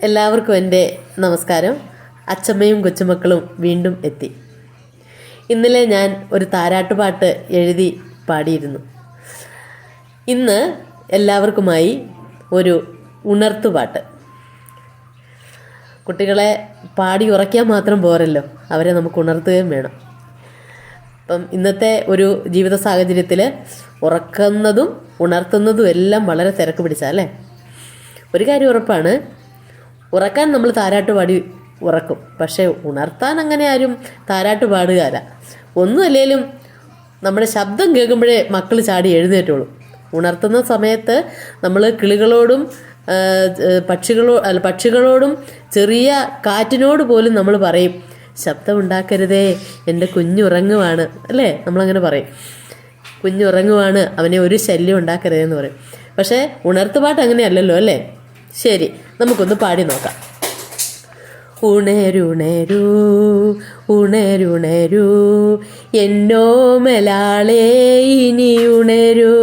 എല്ലാവർക്കും എന്റെ നമസ്കാരം. അച്ഛമ്മയും കൊച്ചുമക്കളും വീണ്ടും എത്തി. ഇന്നലെ ഞാൻ ഒരു താരാട്ടുപാട്ട് എഴുതി പാടിയിരുന്നു. ഇന്ന് എല്ലാവർക്കുമായി ഒരു ഉണർത്തുപാട്ട്. കുട്ടികളെ പാടി ഉറക്കിയാൽ മാത്രം പോരല്ലോ. അവരെ നമുക്ക് ഉണർത്തുകയും വേണം. അപ്പം ഇന്നത്തെ ഒരു ജീവിത സാഹചര്യത്തിൽ ഉറക്കുന്നതും ഉണർത്തുന്നതും എല്ലാം വളരെ തിരക്ക് പിടിച്ചാൽ ഒരു കാര്യം ഉറപ്പാണ് ഉറക്കാൻ നമ്മൾ താരാട്ട് പാടി ഉറക്കും. പക്ഷേ ഉണർത്താൻ അങ്ങനെ ആരും താരാട്ട് പാടുകാര. ഒന്നുമല്ലേലും നമ്മുടെ ശബ്ദം കേൾക്കുമ്പോഴേ മക്കൾ ചാടി എഴുന്നേറ്റുള്ളൂ ഉണർത്തുന്ന സമയത്ത് നമ്മൾ കിളികളോടും പക്ഷികളോ അല്ല പക്ഷികളോടും ചെറിയ കാറ്റിനോട് പോലും നമ്മൾ പറയും ശബ്ദമുണ്ടാക്കരുതേ എന്റെ കുഞ്ഞുറങ്ങുവാണ്. അല്ലേ? നമ്മളങ്ങനെ പറയും. കുഞ്ഞുറങ്ങുവാണ് അവനെ ഒരു ശല്യം ഉണ്ടാക്കരുതെന്ന് പറയും. പക്ഷേ ഉണർത്തുപാട്ട് അങ്ങനെയല്ലല്ലോ അല്ലേ? ശരി. നമുക്കൊന്ന് പാടി നോക്കാം. ഉണരുണരു ഉണരുണരു എന്നോ മലാളേ ഇനി ഉണരൂ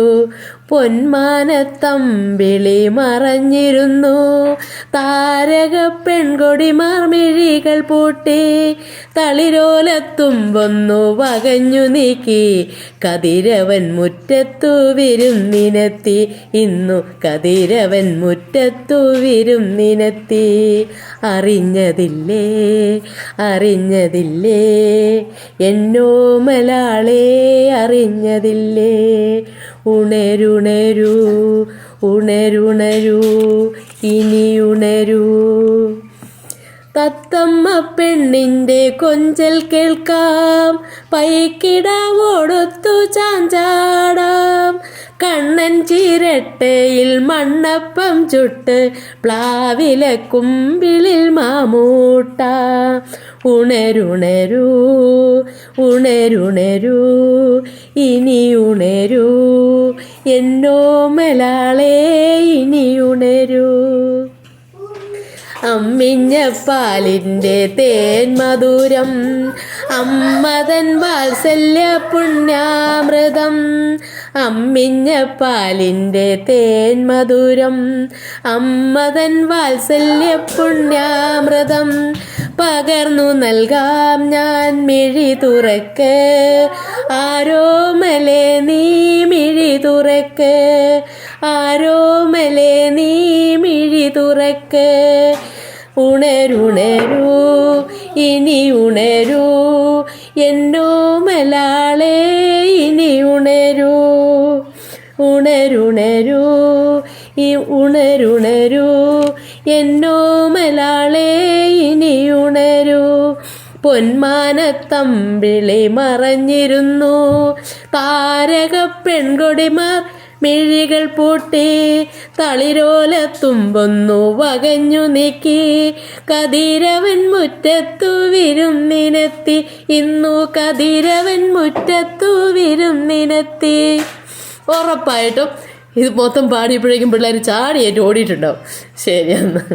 പൊന്മാനത്തമ്പിളി മറഞ്ഞിരുന്നു. താരക പെൺകൊടി മാർമിഴികൾ പൂട്ടി. വന്നു വകഞ്ഞു നീക്കി. കതിരവൻ മുറ്റത്തു വിരുന്നിനെത്തി. ഇന്നു കതിരവൻ മുറ്റത്തു വിരുന്നിനെത്തി. അറിഞ്ഞതില്ലേ? അറിഞ്ഞതില്ലേ? എന്നോ മലാളേ അറിഞ്ഞതില്ലേ? ഉണരുണരൂ ഉണരുണരു ഇനി ഉണരൂ. തത്തമ്മ പെണ്ണിന്റെ കൊഞ്ചൽ കേൾക്കാം പൈക്കിടാവോടൊത്തു ചാഞ്ചാടാം. കണ്ണൻ ചിരട്ടയിൽ മണ്ണപ്പം ചുട്ട് പ്ലാവിലെ കുമ്പിളിൽ മാമൂട്ട. ഉണരുണരൂ ഉണരുണരൂ ഇനി ഉണരൂ. എന്നോമലാളെ ഇനി ഉണരൂ. അമ്മിഞ്ഞപ്പാലിന്റെ തേൻ മധുരം അമ്മതൻ വാത്സല്യ പുണ്യാമൃതം അമ്മിഞ്ഞപ്പാലിന്റെ തേൻ മധുരം അമ്മതൻ വാത്സല്യ പുണ്യാമൃതം. പകർന്നു നൽകാം ഞാൻ മിഴി തുറക്ക് ആരോമലെ നീ മിഴി തുറക്ക് ആരോമലെ നീ മിഴി തുറക്ക്. ഉണരുണരൂ ഇനി ഉണരൂ. എന്നോ മലാളെ ഇനി ഉണരൂ. ഉണരുണരൂ. ഈ ഉണരുണരൂ. എന്നോ മലാളെ ഇനി ഉണരൂ. പൊന്മാനത്തമ്പിളി മറഞ്ഞിരുന്നു. താരക പെൺകൊടിമാർ മിഴികൾ പൂട്ടി തളിരോലത്തുമ്പൊന്നു വകഞ്ഞു നീക്കി. കതിരവൻ മുറ്റത്തു വിരുന്നിനെത്തി ഇന്നു കതിരവൻ മുറ്റത്തു വിരുന്നിനെത്തി ഉറപ്പായിട്ടും ഇത് മൊത്തം പാടിയപ്പോഴേക്കും പിള്ളേർ ചാടിയേറ്റ് ഓടിയിട്ടുണ്ടാവും. ശരി എന്നാൽ